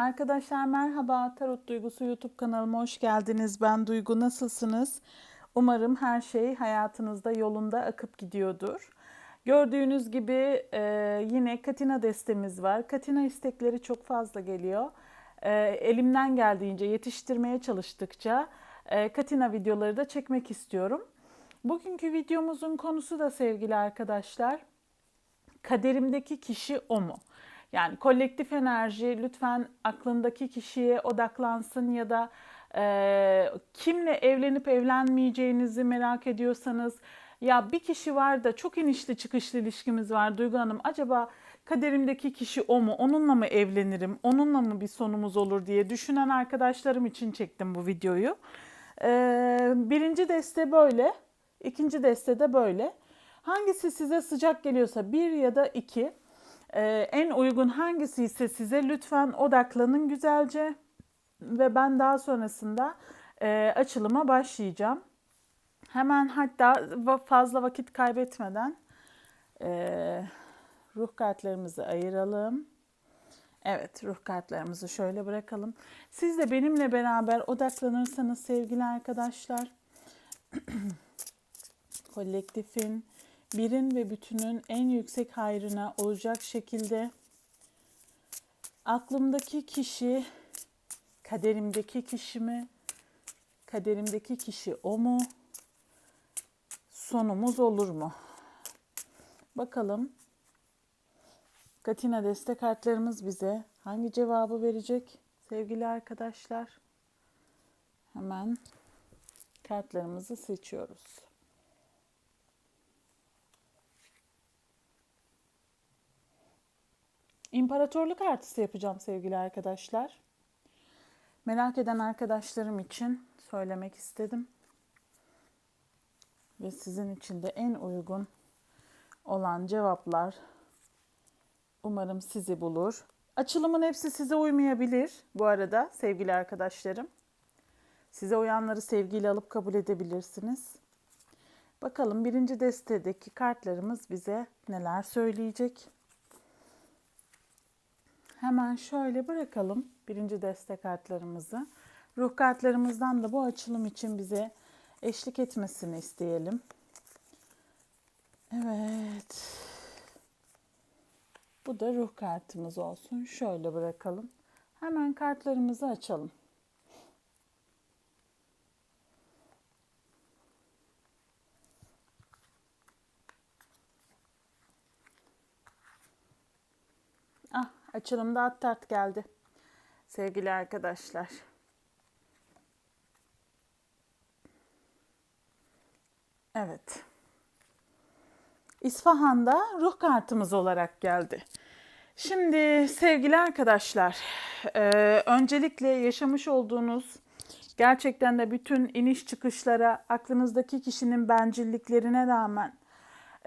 Arkadaşlar merhaba. Tarot Duygusu YouTube kanalıma hoş geldiniz. Ben Duygu. Nasılsınız? Umarım her şey hayatınızda yolunda akıp gidiyordur. Gördüğünüz gibi e, yine Katina destemiz var. Katina istekleri çok fazla geliyor. E, elimden geldiğince yetiştirmeye çalıştıkça e, Katina videoları da çekmek istiyorum. Bugünkü videomuzun konusu da sevgili arkadaşlar kaderimdeki kişi o mu? Yani kolektif enerji lütfen aklındaki kişiye odaklansın ya da e, kimle evlenip evlenmeyeceğinizi merak ediyorsanız ya bir kişi var da çok inişli çıkışlı ilişkimiz var Duygu Hanım acaba kaderimdeki kişi o mu? Onunla mı evlenirim? Onunla mı bir sonumuz olur diye düşünen arkadaşlarım için çektim bu videoyu. E, birinci deste böyle. ikinci deste de böyle. Hangisi size sıcak geliyorsa bir ya da iki e, en uygun hangisi ise size lütfen odaklanın güzelce ve ben daha sonrasında e, açılıma başlayacağım. Hemen hatta fazla vakit kaybetmeden e, ruh kartlarımızı ayıralım. Evet, ruh kartlarımızı şöyle bırakalım. Siz de benimle beraber odaklanırsanız sevgili arkadaşlar, kolektifin birin ve bütünün en yüksek hayrına olacak şekilde aklımdaki kişi kaderimdeki kişi mi? Kaderimdeki kişi o mu? Sonumuz olur mu? Bakalım. Katina destek kartlarımız bize hangi cevabı verecek sevgili arkadaşlar? Hemen kartlarımızı seçiyoruz. İmparatorluk artısı yapacağım sevgili arkadaşlar. Merak eden arkadaşlarım için söylemek istedim. Ve sizin için de en uygun olan cevaplar umarım sizi bulur. Açılımın hepsi size uymayabilir bu arada sevgili arkadaşlarım. Size uyanları sevgiyle alıp kabul edebilirsiniz. Bakalım birinci destedeki kartlarımız bize neler söyleyecek. Hemen şöyle bırakalım birinci destek kartlarımızı. Ruh kartlarımızdan da bu açılım için bize eşlik etmesini isteyelim. Evet. Bu da ruh kartımız olsun. Şöyle bırakalım. Hemen kartlarımızı açalım. Açılımda at tart geldi. Sevgili arkadaşlar. Evet. İsfahan'da ruh kartımız olarak geldi. Şimdi sevgili arkadaşlar, e, öncelikle yaşamış olduğunuz gerçekten de bütün iniş çıkışlara, aklınızdaki kişinin bencilliklerine rağmen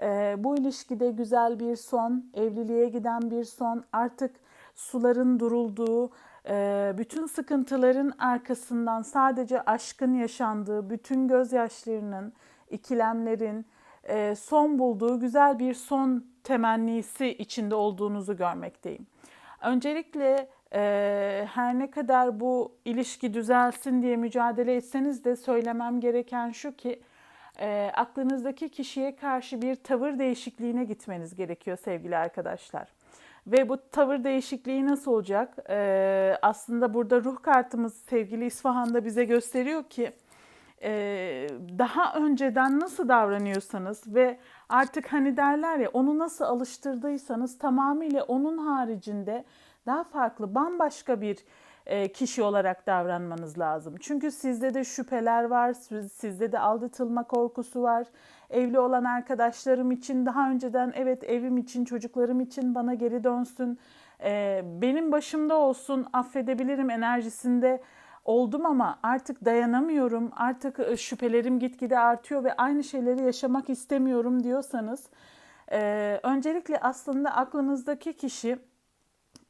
e, bu ilişkide güzel bir son, evliliğe giden bir son, artık suların durulduğu, e, bütün sıkıntıların arkasından sadece aşkın yaşandığı, bütün gözyaşlarının, ikilemlerin e, son bulduğu güzel bir son temennisi içinde olduğunuzu görmekteyim. Öncelikle e, her ne kadar bu ilişki düzelsin diye mücadele etseniz de söylemem gereken şu ki e, aklınızdaki kişiye karşı bir tavır değişikliğine gitmeniz gerekiyor sevgili arkadaşlar. Ve bu tavır değişikliği nasıl olacak? Ee, aslında burada ruh kartımız sevgili İsfahan'da bize gösteriyor ki e, daha önceden nasıl davranıyorsanız ve artık hani derler ya onu nasıl alıştırdıysanız tamamıyla onun haricinde daha farklı bambaşka bir e, kişi olarak davranmanız lazım. Çünkü sizde de şüpheler var, sizde de aldatılma korkusu var. Evli olan arkadaşlarım için daha önceden evet evim için, çocuklarım için bana geri dönsün, e, benim başımda olsun, affedebilirim enerjisinde oldum ama artık dayanamıyorum, artık e, şüphelerim gitgide artıyor ve aynı şeyleri yaşamak istemiyorum diyorsanız, öncelikle aslında aklınızdaki kişi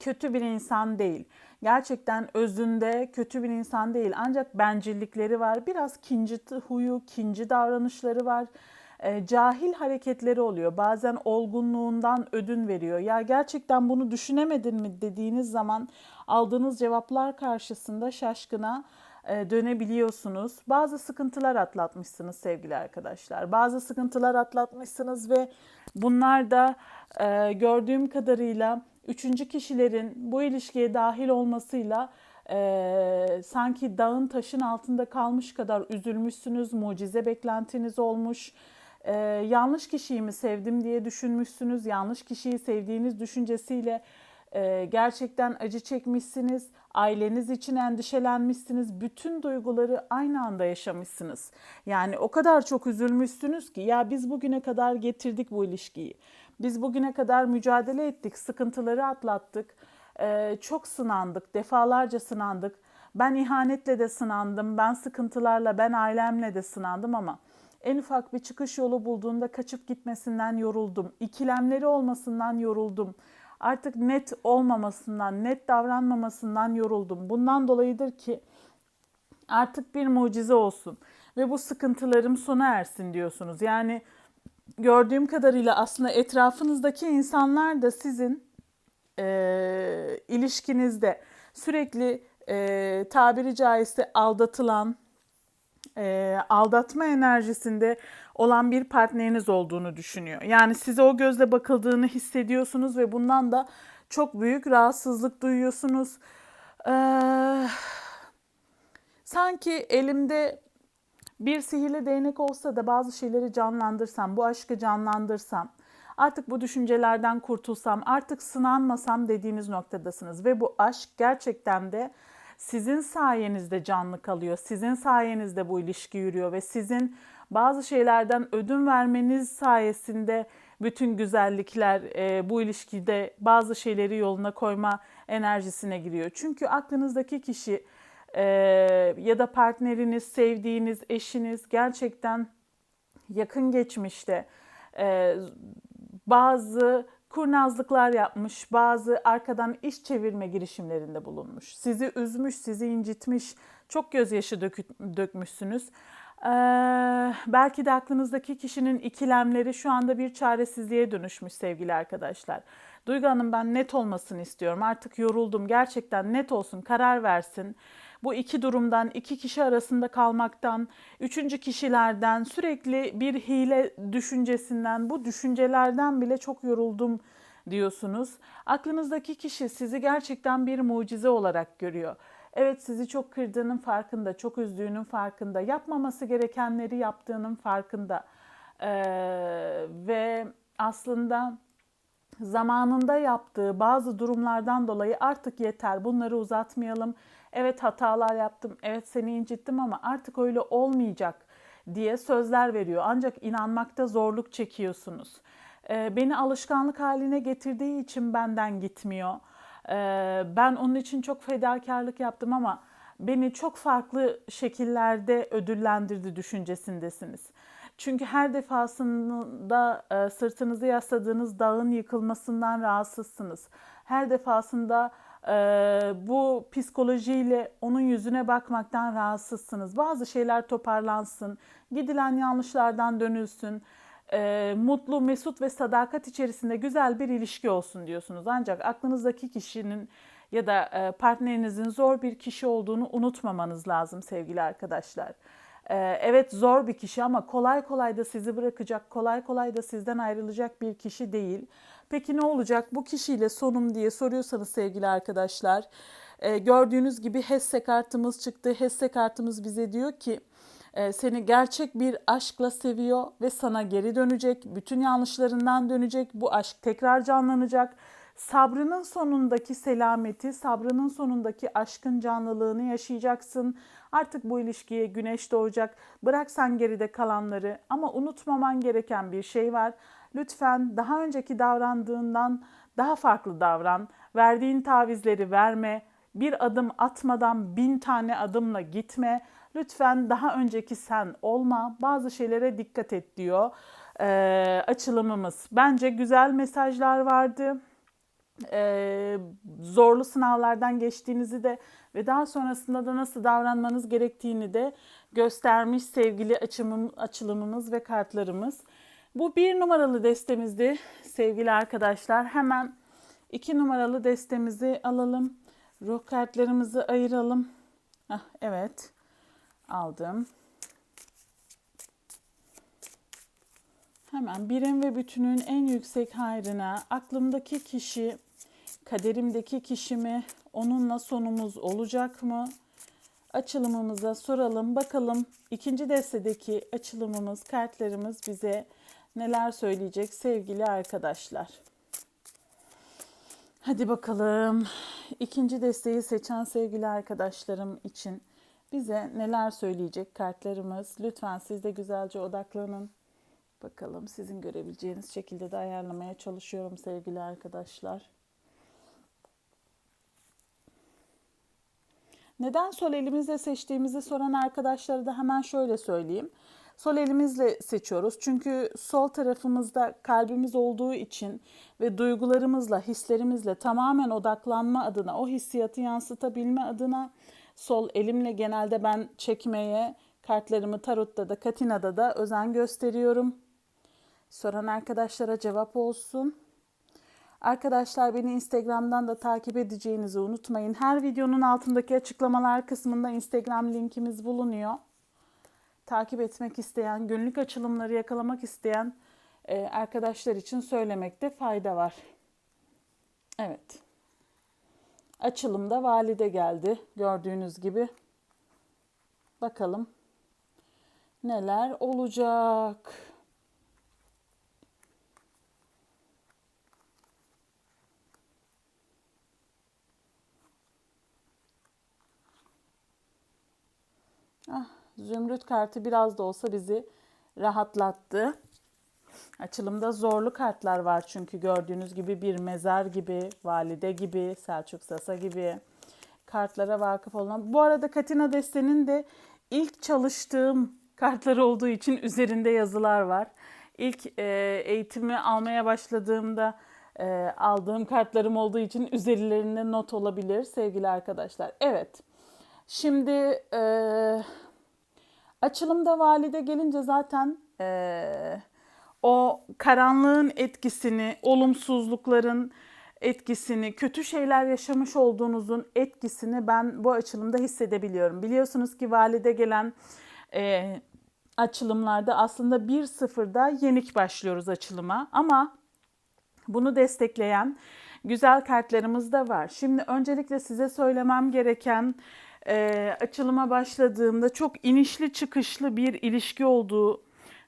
kötü bir insan değil. Gerçekten özünde kötü bir insan değil. Ancak bencillikleri var. Biraz kinci huyu, kinci davranışları var. e, cahil hareketleri oluyor. Bazen olgunluğundan ödün veriyor. Ya gerçekten bunu düşünemedin mi dediğiniz zaman aldığınız cevaplar karşısında şaşkına e, dönebiliyorsunuz. Bazı sıkıntılar atlatmışsınız sevgili arkadaşlar. Bazı sıkıntılar atlatmışsınız ve bunlar da e, gördüğüm kadarıyla üçüncü kişilerin bu ilişkiye dahil olmasıyla e, sanki dağın taşın altında kalmış kadar üzülmüşsünüz, mucize beklentiniz olmuş. E, yanlış kişiyi mi sevdim diye düşünmüşsünüz, yanlış kişiyi sevdiğiniz düşüncesiyle e, gerçekten acı çekmişsiniz, aileniz için endişelenmişsiniz, bütün duyguları aynı anda yaşamışsınız. Yani o kadar çok üzülmüşsünüz ki ya biz bugüne kadar getirdik bu ilişkiyi. Biz bugüne kadar mücadele ettik, sıkıntıları atlattık, e, çok sınandık, defalarca sınandık. Ben ihanetle de sınandım, ben sıkıntılarla, ben ailemle de sınandım ama en ufak bir çıkış yolu bulduğunda kaçıp gitmesinden yoruldum. İkilemleri olmasından yoruldum. Artık net olmamasından, net davranmamasından yoruldum. Bundan dolayıdır ki artık bir mucize olsun ve bu sıkıntılarım sona ersin diyorsunuz. Yani gördüğüm kadarıyla aslında etrafınızdaki insanlar da sizin e, ilişkinizde sürekli e, tabiri caizse aldatılan, e, aldatma enerjisinde olan bir partneriniz olduğunu düşünüyor. Yani size o gözle bakıldığını hissediyorsunuz ve bundan da çok büyük rahatsızlık duyuyorsunuz. Ee, sanki elimde bir sihirli değnek olsa da bazı şeyleri canlandırsam, bu aşkı canlandırsam, artık bu düşüncelerden kurtulsam, artık sınanmasam dediğiniz noktadasınız. Ve bu aşk gerçekten de sizin sayenizde canlı kalıyor. Sizin sayenizde bu ilişki yürüyor ve sizin bazı şeylerden ödün vermeniz sayesinde bütün güzellikler e, bu ilişkide bazı şeyleri yoluna koyma enerjisine giriyor. Çünkü aklınızdaki kişi e, ya da partneriniz, sevdiğiniz eşiniz gerçekten yakın geçmişte e, bazı kurnazlıklar yapmış, bazı arkadan iş çevirme girişimlerinde bulunmuş. Sizi üzmüş, sizi incitmiş, çok gözyaşı dök dökmüşsünüz. Ee, belki de aklınızdaki kişinin ikilemleri şu anda bir çaresizliğe dönüşmüş sevgili arkadaşlar. Duygu Hanım ben net olmasını istiyorum. Artık yoruldum. Gerçekten net olsun, karar versin. Bu iki durumdan, iki kişi arasında kalmaktan, üçüncü kişilerden, sürekli bir hile düşüncesinden, bu düşüncelerden bile çok yoruldum diyorsunuz. Aklınızdaki kişi sizi gerçekten bir mucize olarak görüyor. Evet sizi çok kırdığının farkında, çok üzdüğünün farkında, yapmaması gerekenleri yaptığının farkında. Ee, ve aslında zamanında yaptığı bazı durumlardan dolayı artık yeter bunları uzatmayalım. Evet hatalar yaptım, evet seni incittim ama artık öyle olmayacak diye sözler veriyor. Ancak inanmakta zorluk çekiyorsunuz. Ee, beni alışkanlık haline getirdiği için benden gitmiyor. Ee, ben onun için çok fedakarlık yaptım ama beni çok farklı şekillerde ödüllendirdi düşüncesindesiniz. Çünkü her defasında e, sırtınızı yasladığınız dağın yıkılmasından rahatsızsınız. Her defasında e, bu psikolojiyle onun yüzüne bakmaktan rahatsızsınız. Bazı şeyler toparlansın, gidilen yanlışlardan dönülsün, e, mutlu, mesut ve sadakat içerisinde güzel bir ilişki olsun diyorsunuz. Ancak aklınızdaki kişinin ya da e, partnerinizin zor bir kişi olduğunu unutmamanız lazım sevgili arkadaşlar. Ee, evet zor bir kişi ama kolay kolay da sizi bırakacak, kolay kolay da sizden ayrılacak bir kişi değil. Peki ne olacak bu kişiyle sonum diye soruyorsanız sevgili arkadaşlar. E, gördüğünüz gibi Hesse kartımız çıktı. Hesse kartımız bize diyor ki e, seni gerçek bir aşkla seviyor ve sana geri dönecek. Bütün yanlışlarından dönecek. Bu aşk tekrar canlanacak. Sabrının sonundaki selameti, sabrının sonundaki aşkın canlılığını yaşayacaksın. Artık bu ilişkiye güneş doğacak. Bırak sen geride kalanları ama unutmaman gereken bir şey var. Lütfen daha önceki davrandığından daha farklı davran. Verdiğin tavizleri verme. Bir adım atmadan bin tane adımla gitme. Lütfen daha önceki sen olma. Bazı şeylere dikkat et diyor ee, açılımımız. Bence güzel mesajlar vardı e, zorlu sınavlardan geçtiğinizi de ve daha sonrasında da nasıl davranmanız gerektiğini de göstermiş sevgili açımım, açılımımız ve kartlarımız. Bu bir numaralı destemizdi sevgili arkadaşlar. Hemen iki numaralı destemizi alalım. Ruh kartlarımızı ayıralım. Hah, evet aldım. Hemen birim ve bütünün en yüksek hayrına aklımdaki kişi, kaderimdeki kişi mi, onunla sonumuz olacak mı? Açılımımıza soralım bakalım ikinci destedeki açılımımız, kartlarımız bize neler söyleyecek sevgili arkadaşlar. Hadi bakalım ikinci desteği seçen sevgili arkadaşlarım için bize neler söyleyecek kartlarımız. Lütfen siz de güzelce odaklanın. Bakalım sizin görebileceğiniz şekilde de ayarlamaya çalışıyorum sevgili arkadaşlar. Neden sol elimizle seçtiğimizi soran arkadaşlara da hemen şöyle söyleyeyim. Sol elimizle seçiyoruz. Çünkü sol tarafımızda kalbimiz olduğu için ve duygularımızla, hislerimizle tamamen odaklanma adına, o hissiyatı yansıtabilme adına sol elimle genelde ben çekmeye, kartlarımı tarotta da katinada da özen gösteriyorum. Soran arkadaşlara cevap olsun. Arkadaşlar beni Instagram'dan da takip edeceğinizi unutmayın. Her videonun altındaki açıklamalar kısmında Instagram linkimiz bulunuyor. Takip etmek isteyen, günlük açılımları yakalamak isteyen e, arkadaşlar için söylemekte fayda var. Evet. Açılımda valide geldi gördüğünüz gibi. Bakalım neler olacak. Ah, zümrüt kartı biraz da olsa bizi rahatlattı. Açılımda zorlu kartlar var çünkü gördüğünüz gibi bir mezar gibi, valide gibi, Selçuk Sasa gibi kartlara vakıf olan. Bu arada Katina Deste'nin de ilk çalıştığım kartlar olduğu için üzerinde yazılar var. İlk e, eğitimi almaya başladığımda e, aldığım kartlarım olduğu için üzerlerinde not olabilir sevgili arkadaşlar. Evet. Şimdi e, açılımda valide gelince zaten e, o karanlığın etkisini, olumsuzlukların etkisini, kötü şeyler yaşamış olduğunuzun etkisini ben bu açılımda hissedebiliyorum. Biliyorsunuz ki valide gelen e, açılımlarda aslında bir sıfırda yenik başlıyoruz açılıma ama bunu destekleyen güzel kartlarımız da var. Şimdi öncelikle size söylemem gereken e, açılıma başladığımda çok inişli çıkışlı bir ilişki olduğu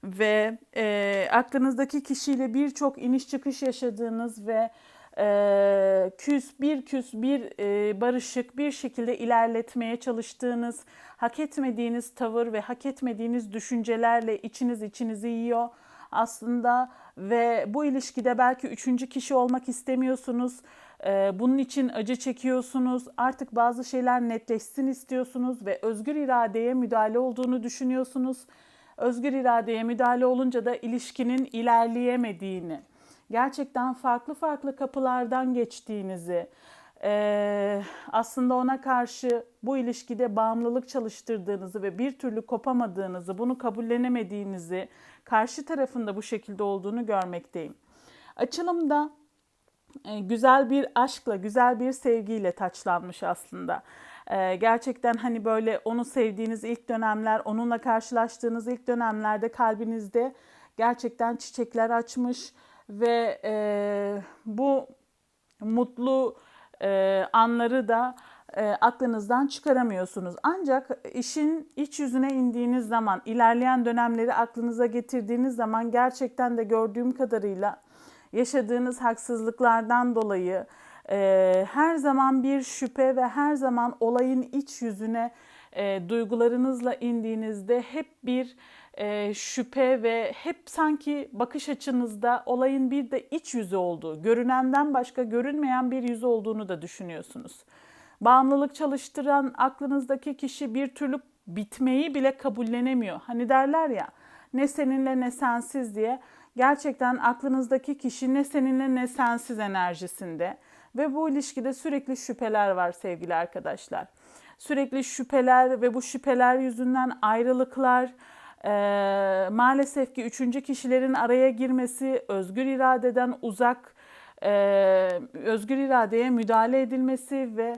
ve e, aklınızdaki kişiyle birçok iniş çıkış yaşadığınız ve e, küs bir küs bir e, barışık bir şekilde ilerletmeye çalıştığınız hak etmediğiniz tavır ve hak etmediğiniz düşüncelerle içiniz içinizi yiyor aslında ve bu ilişkide belki üçüncü kişi olmak istemiyorsunuz. Ee, bunun için acı çekiyorsunuz. Artık bazı şeyler netleşsin istiyorsunuz ve özgür iradeye müdahale olduğunu düşünüyorsunuz. Özgür iradeye müdahale olunca da ilişkinin ilerleyemediğini, gerçekten farklı farklı kapılardan geçtiğinizi, ee, aslında ona karşı bu ilişkide bağımlılık çalıştırdığınızı ve bir türlü kopamadığınızı, bunu kabullenemediğinizi, karşı tarafında bu şekilde olduğunu görmekteyim. Açılımda güzel bir aşkla, güzel bir sevgiyle taçlanmış aslında. E, gerçekten hani böyle onu sevdiğiniz ilk dönemler, onunla karşılaştığınız ilk dönemlerde kalbinizde gerçekten çiçekler açmış ve e, bu mutlu e, anları da e, aklınızdan çıkaramıyorsunuz. Ancak işin iç yüzüne indiğiniz zaman, ilerleyen dönemleri aklınıza getirdiğiniz zaman gerçekten de gördüğüm kadarıyla yaşadığınız haksızlıklardan dolayı e, her zaman bir şüphe ve her zaman olayın iç yüzüne e, duygularınızla indiğinizde hep bir e, şüphe ve hep sanki bakış açınızda olayın bir de iç yüzü olduğu, görünenden başka görünmeyen bir yüzü olduğunu da düşünüyorsunuz. Bağımlılık çalıştıran aklınızdaki kişi bir türlü bitmeyi bile kabullenemiyor. Hani derler ya ne seninle ne sensiz diye. Gerçekten aklınızdaki kişi ne seninle ne sensiz enerjisinde ve bu ilişkide sürekli şüpheler var sevgili arkadaşlar. Sürekli şüpheler ve bu şüpheler yüzünden ayrılıklar, e, maalesef ki üçüncü kişilerin araya girmesi, özgür iradeden uzak, e, özgür iradeye müdahale edilmesi ve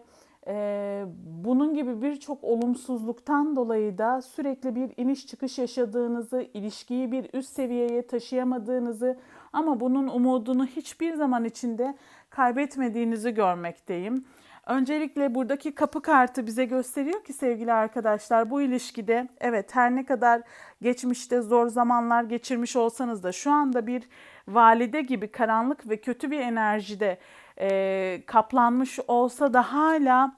e, bunun gibi birçok olumsuzluktan dolayı da sürekli bir iniş çıkış yaşadığınızı, ilişkiyi bir üst seviyeye taşıyamadığınızı ama bunun umudunu hiçbir zaman içinde kaybetmediğinizi görmekteyim. Öncelikle buradaki kapı kartı bize gösteriyor ki sevgili arkadaşlar bu ilişkide evet her ne kadar geçmişte zor zamanlar geçirmiş olsanız da şu anda bir valide gibi karanlık ve kötü bir enerjide e, kaplanmış olsa da hala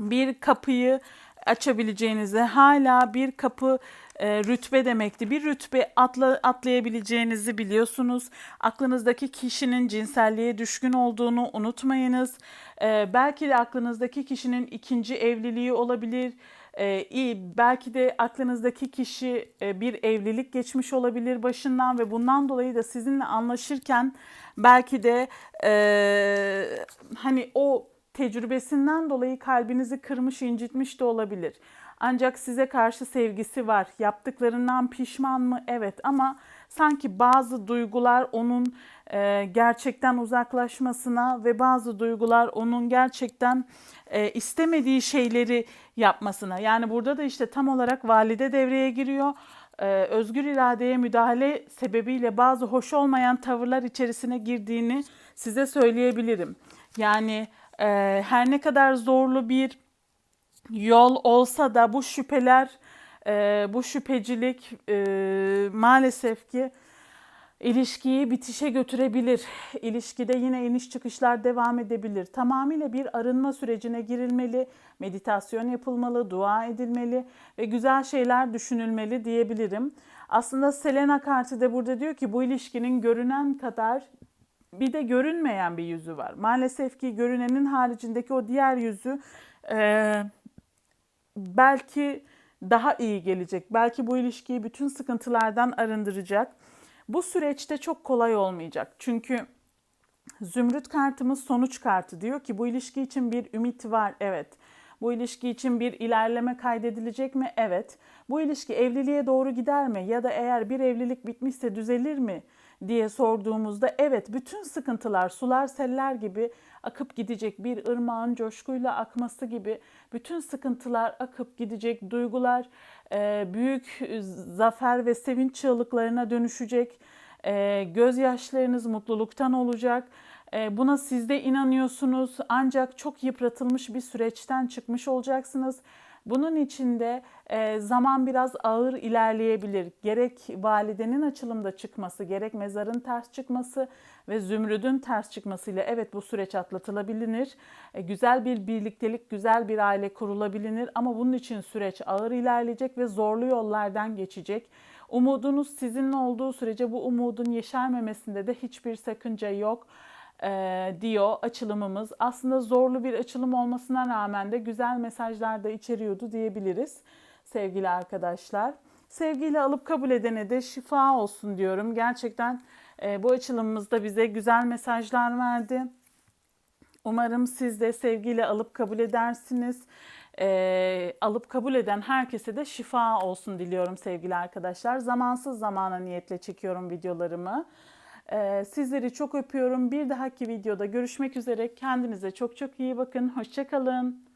bir kapıyı açabileceğinizi, hala bir kapı e, rütbe demekti. Bir rütbe atla, atlayabileceğinizi biliyorsunuz. Aklınızdaki kişinin cinselliğe düşkün olduğunu unutmayınız. E, belki de aklınızdaki kişinin ikinci evliliği olabilir. E, iyi, belki de aklınızdaki kişi e, bir evlilik geçmiş olabilir başından ve bundan dolayı da sizinle anlaşırken belki de e, hani o tecrübesinden dolayı kalbinizi kırmış, incitmiş de olabilir. Ancak size karşı sevgisi var. Yaptıklarından pişman mı? Evet ama sanki bazı duygular onun e, gerçekten uzaklaşmasına ve bazı duygular onun gerçekten e, istemediği şeyleri yapmasına. Yani burada da işte tam olarak valide devreye giriyor. E, özgür iradeye müdahale sebebiyle bazı hoş olmayan tavırlar içerisine girdiğini size söyleyebilirim. Yani e, her ne kadar zorlu bir yol olsa da bu şüpheler, e, bu şüphecilik e, maalesef ki ilişkiyi bitişe götürebilir. İlişkide yine iniş çıkışlar devam edebilir. Tamamıyla bir arınma sürecine girilmeli, meditasyon yapılmalı, dua edilmeli ve güzel şeyler düşünülmeli diyebilirim. Aslında Selena kartı da burada diyor ki bu ilişkinin görünen kadar bir de görünmeyen bir yüzü var. Maalesef ki görünenin haricindeki o diğer yüzü e, belki daha iyi gelecek. Belki bu ilişkiyi bütün sıkıntılardan arındıracak. Bu süreçte çok kolay olmayacak. Çünkü Zümrüt kartımız sonuç kartı diyor ki bu ilişki için bir ümit var. Evet. Bu ilişki için bir ilerleme kaydedilecek mi? Evet. Bu ilişki evliliğe doğru gider mi? Ya da eğer bir evlilik bitmişse düzelir mi? Diye sorduğumuzda evet bütün sıkıntılar sular seller gibi akıp gidecek bir ırmağın coşkuyla akması gibi bütün sıkıntılar akıp gidecek duygular e, büyük zafer ve sevinç çığlıklarına dönüşecek e, gözyaşlarınız mutluluktan olacak. E, buna siz de inanıyorsunuz. Ancak çok yıpratılmış bir süreçten çıkmış olacaksınız bunun için de e, zaman biraz ağır ilerleyebilir. Gerek validenin açılımda çıkması, gerek mezarın ters çıkması ve zümrüdün ters çıkmasıyla evet bu süreç atlatılabilir. E, güzel bir birliktelik, güzel bir aile kurulabilir ama bunun için süreç ağır ilerleyecek ve zorlu yollardan geçecek. Umudunuz sizinle olduğu sürece bu umudun yeşermemesinde de hiçbir sakınca yok e, diyor açılımımız. Aslında zorlu bir açılım olmasına rağmen de güzel mesajlar da içeriyordu diyebiliriz sevgili arkadaşlar. Sevgiyle alıp kabul edene de şifa olsun diyorum. Gerçekten e, bu açılımımızda bize güzel mesajlar verdi. Umarım siz de sevgiyle alıp kabul edersiniz. E, alıp kabul eden herkese de şifa olsun diliyorum sevgili arkadaşlar. Zamansız zamana niyetle çekiyorum videolarımı. Ee, sizleri çok öpüyorum. Bir dahaki videoda görüşmek üzere. Kendinize çok çok iyi bakın. Hoşçakalın.